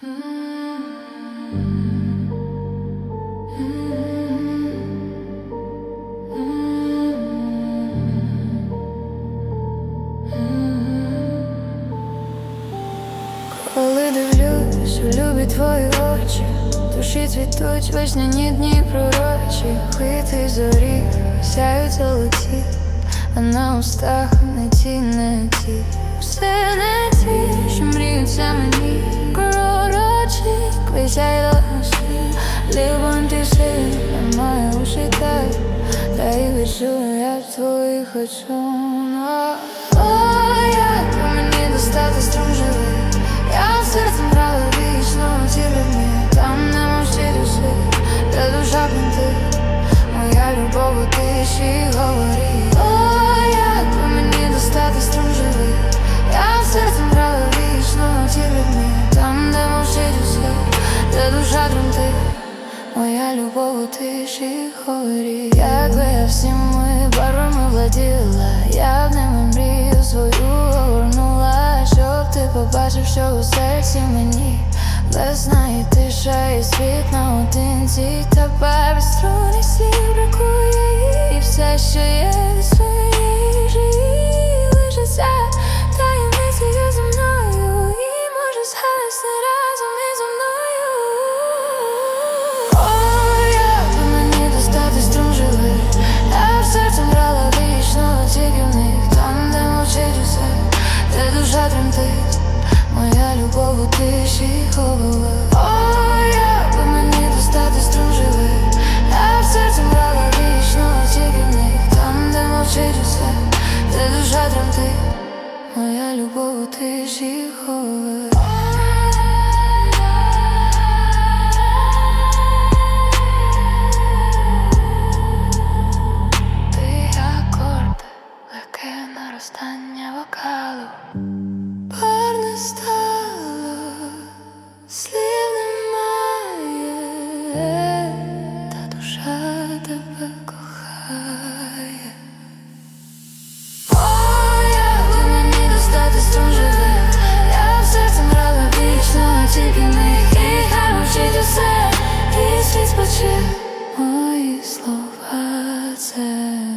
Коли дивлюсь у любі твої очі, душі цвітуть весняні дні пророчі, Хвити зорі сяють золоті, а на устах не ті, не ті, все не ті, що мріються мені, квітяй до ночі, любом ти сильна, моя уші так, та й відчую я в твоїх очах. Любов у тиші хорі, якби всіми барвами владіла, я б ними мрію свою огорнула, щоб ти побачив, що у серці мені. Весна і тиша, і світ наодинці, та без струни і любов у тиші говорить Ой, як би мені достати струн живих Я в серцем брала вічно тільки в них. Там, де мовчить усе, де душа тремтить. Моя любов у тиші говорить Ти акорд, наростання вокалу та душа тебе кохає. Як мені достати струн живих Я в серцем брала вічно тільки них І хай мовчить і світ спочив Мої слова це